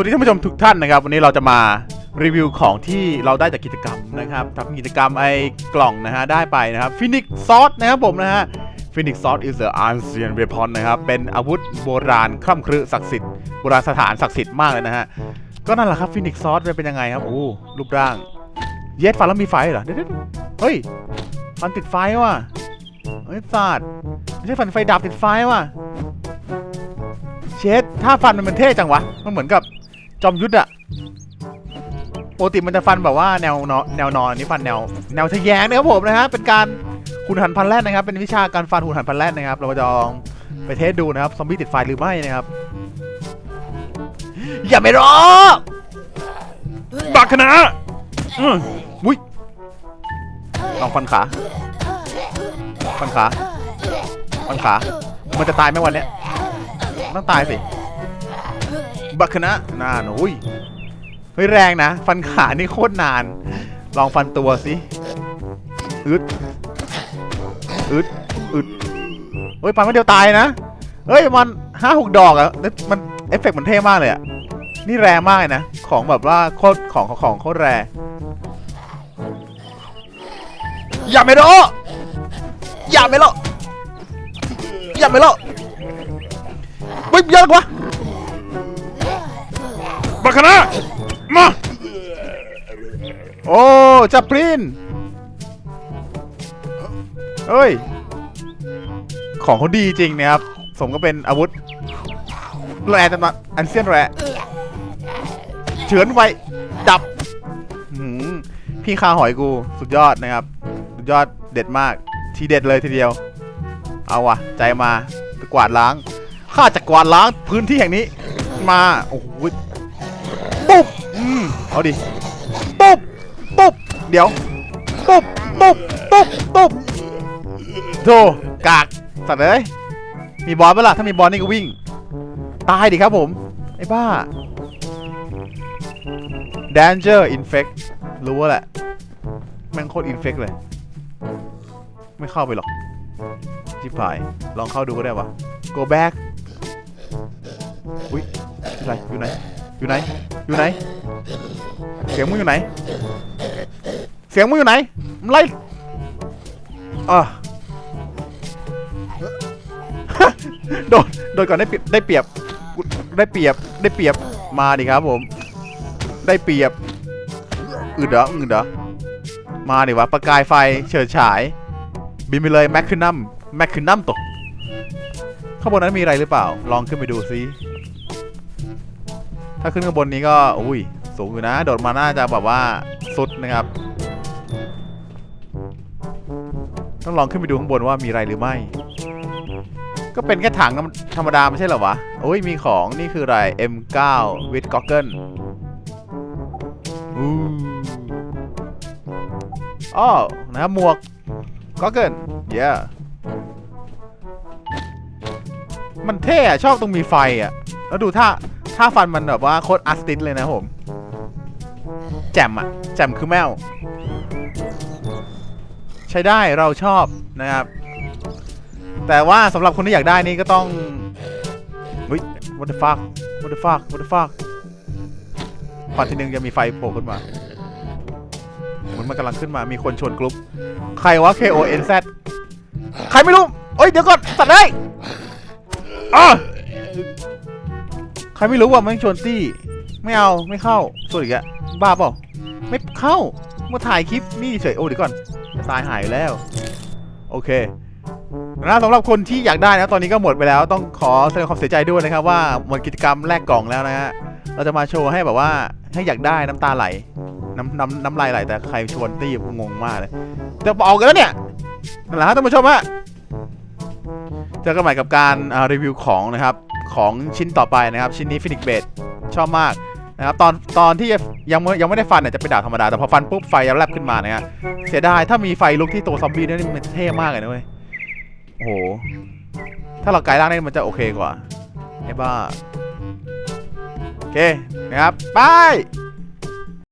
วัสดีท่านผู้ชมทุกท่านนะครับ วันนี้เราจะมารีวิวของที่เราได้จากกิจกรรมนะครับทำกิจกรรมไอ้กล่องนะฮะได้ไปนะครับฟินิกซอสนะครับผมนะฮะฟินิกซอส is the ancient weapon นนะครับเป็นอาวุธโบราณคร่ำครึศักดิ์สิทธิ์โบราณสถานศักดิ์สิทธิ์มากเลยนะฮะก็นั่นแหละครับฟินิกซอสเป็นยังไงครับโอ้รูปร่าง เย็ดฟันแล้วมีไฟเหรอเดี๋ยวๆเฮ้ยฟันติดไฟว่ะเฮ้ยศาสตร์ไม่ใช่ฟันไฟดับติดไฟว่ะเช็ดถ้าฟันมันเป็นเท่จังวะมันเหมือนกับ จอมยุทธอะปกติมันจะฟันแบบว่าแนวเนอนแนวนอนนี่ฟันแนว แนวทะแยงนะครับผมนะฮะเป็นการหุ่นหันพันแรดนะครับ เป็นวิชาการฟันหุ่นหันพันแรดนะครับ เราจะลองไปเทสดูนะครับซอมบี้ติดไฟหรือไม่นะครับ อย่าไม่รอบักขนะอุ้ยลองฟันขาฟันขาฟันขา มันจะตายไหมวันเนี้ยต้องตายสิ บัคณะนานอุ้ยเฮ้ยแรงนะ ฟันขานี่โคตรนาน ลองฟันตัวสิอึดอึดอึดเฮ้ยฟันไม่เดียวตายนะเฮ้ยมันห้าหกดอกอะมันเอฟเฟกต์มันเท่มากเลยอะนี่แรงมากเลยนะ ของแบบว่าโคตรของของของโคตรแรงอย่าไม่โดอย่าไม่โลอย่าไม่โลเฮ้ยเยอะกว่า บักคณะมา โอ้จับปรินเฮ้ย ของเขาดีจริงนะครับ สมก็เป็นอาวุธแร่แต่มาอันเซียนแร่เฉือนไวดับพี่คาหอยกูสุดยอดนะครับ สุดยอดเด็ดมาก ทีเด็ดเลยทีเดียว เอาวะใจมาไปกวาดล้างข้าจะกวาดล้างพื้นที่แห่งนี้ มา โอ้โห อืมเอาดิปุ๊บปุ๊บเดี๋ยวปุ๊บปุ๊บปุ๊บปุ๊บโธ่กากสัตว์เอ้ยมีบอลปะล่ะถ้ามีบอลนี่ก็วิ่ง ตายดิครับผม ไอ้บ้า danger infect รู้ว่าแหละแม่งโคตร infect เลย ไม่เข้าไปหรอกจิบหาย ลองเข้าดูก็ได้วะ go back อุ้ยอะไรอยู่ไหน อยู่ไหน อยู่ไหน เสียงมึงอยู่ไหน เสียงมึงอยู่ไหนมันไล่อะ โดน โดนก่อนได้เปรียบได้เปรียบกูได้เปรียบ ได้เปรียบ มาดิครับผม ได้เปรียบอืดเหรออืดเหรอ มาดิวะ ประกายไฟ เฉิดฉาย บินไปเลยแมคคินัมแมคคินัมตก ข้างบนนั้นมีอะไรหรือเปล่า ลองขึ้นไปดูซิ ถ้าขึ้นข้างบนนี้ก็ อุ้ย สูงอยู่นะ โดดมาน่าจะแบบว่าสุดนะครับ ต้องลองขึ้นไปดูข้างบนว่ามีอะไรหรือไม่ ก็เป็นแค่ถังธรรมดาไม่ใช่เหรอวะ โอ้ย มีของ นี่คืออะไร M9 with goggle อู้อ้อนะครับหมวก goggle yeah มันเท่อะชอบตรงมีไฟอะแล้วดูท่า ท่าฟันมันแบบว่าโคตรอาร์ติสเลยนะผม แจ่มอะแจ่มคือแมว ใช้ได้เราชอบนะครับ แต่ว่าสำหรับคนที่อยากได้นี่ก็ต้องเฮ้ย what the fuck what the fuck what the fuck ฟันทีหนึ่งจะมีไฟโผล่ขึ้นมาเหมือนมันกำลังขึ้นมามีคนชวนกรุ๊ปใครวะ K O N Z ใครไม่รู้เอ้ย เดี๋ยวก่อนสัตว์เลยอะ ใครไม่รู้ว่ามันชวนตี้ ไม่เอาไม่เข้าชวนอีกอะบ้าเปล่าไม่เข้ามาถ่ายคลิปนี่เฉยโอ้เดี๋ยวก่อนตายหายแล้ว โอเคนะสำหรับคนที่อยากได้นะตอนนี้ก็หมดไปแล้ว ต้องขอแสดงความเสียใจด้วยนะครับว่าหมดกิจกรรมแลกกล่องแล้วนะฮะเราจะมาโชว์ให้แบบว่าให้อยากได้น้ำตาไหลน้ำน้ำน้ำลายไหลแต่ใครชวนตี้งงมากเลยจะบอกกันแล้วเนี่ยนั่นแหละฮะท่านผู้ชมฮะเจอกันใหม่กับการรีวิวของนะครับ ของชิ้นต่อไปนะครับ ชิ้นนี้ฟินิกเบดชอบมากนะครับตอนตอนที่ยังยังไม่ได้ฟันเนี่ยจะเป็นดาบธรรมดา แต่พอฟันปุ๊บไฟจะแลบขึ้นมานะฮะเสียดายถ้ามีไฟลุกที่ตัวซอมบี้เนี่ยมันเท่มากเลยนะเว้ยโอ้โห ถ้าเรากลายร่างได้มันจะโอเคกว่าไอ้บ้า โอเคนะครับ ไป